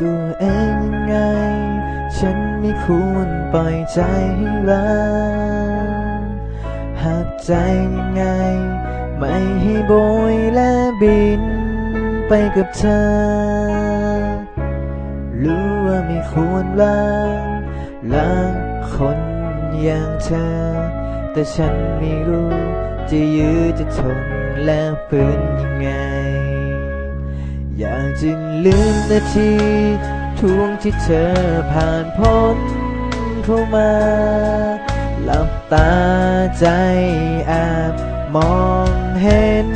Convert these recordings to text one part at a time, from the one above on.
ตัวเองยังไง ฉันไม่ควรปล่อยใจให้รักหักใจยังไง ไม่ให้โบยและบินไปกับเธอ รู้ว่าไม่ควรรักรักคนอย่างเธอ แต่ฉันไม่รู้จะยื้อจะทนและฝืนยังไง จะลืมนาทีทวงที่เธอผ่านพ้นเข้ามาหลับตาใจแอบมองเห็น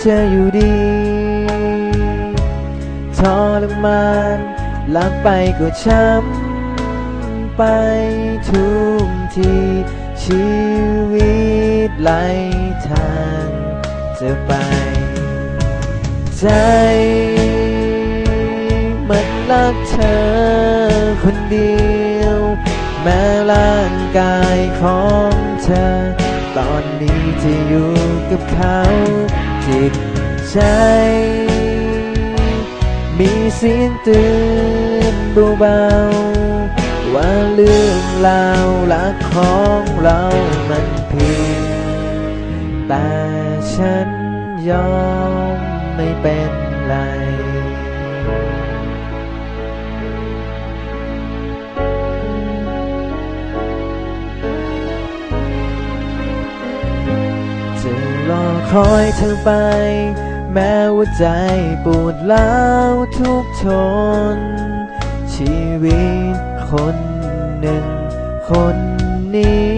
เธออยู่ดีทรมานหลับไปก็ช้ำไปทุกทีชีวิตไหลทางจะไป ใจ กเธอคนเดียว แม้ร่างกายของเธอ ตอนนี้จะอยู่กับเขาจิตใจ มีเสียงเตือนเบาๆว่าเรื่องราวรักของเรามันผิดแต่ฉันยอมไม่เป็นไร จะรอคอยเธอไป แม้ว่าใจปวดร้าวทุกทน ชีวิตคนหนึ่ง คนนี้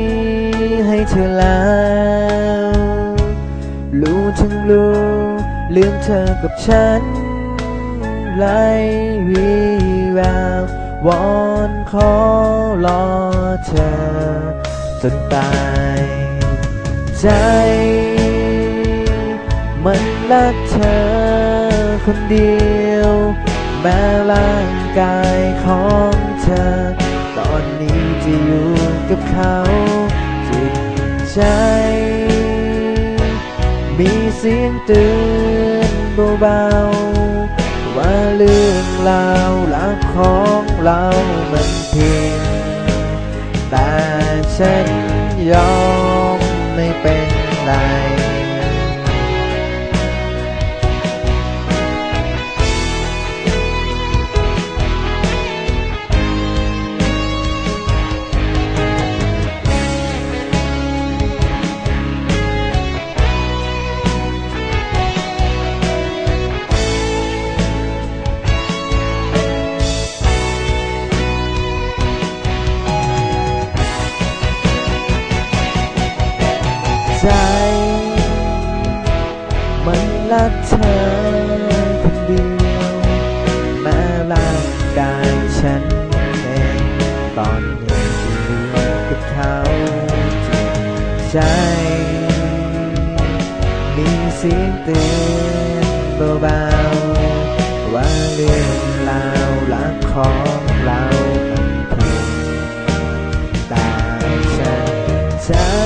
ให้เธอแล้วรู้ทั้งรู้ลืมเธอกับฉันไร้วีแวววอนขอรอเธอจนตายใจ มันรักเธอคนเดียว แม้ร่างกายของเธอ ตอนนี้จะอยู่กับเขาจิตใจ มีเสียงเตือนเบาๆว่าเรื่องราวรักของเรามันผิดแต่ฉันยอม รักเธอคนเดียวแม้ร่างกายฉันเองตอนนี้จะอยู่กับเขาจิตใจมีเสียงเตือนเบาๆว่าเรื่องราวรักของเรามันผิดแต่ฉันใจต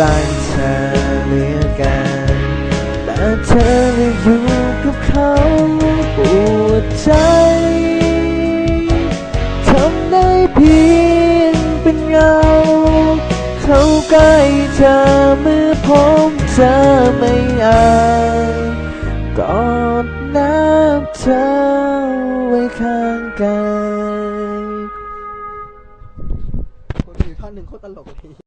รักเธอเหลือกันแต่เธอยังอยู่กับเขาปวดใจทำได้เพียงเป็นเงา เขาใกล้เธอเมื่อผมเธอไม่อายกอดน้ำเธอไว้ข้างกายคนอื่ท่อนหนึ่งโคตรตลกเลย